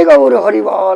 Hare Hare Nitai Gour Hari বল Hari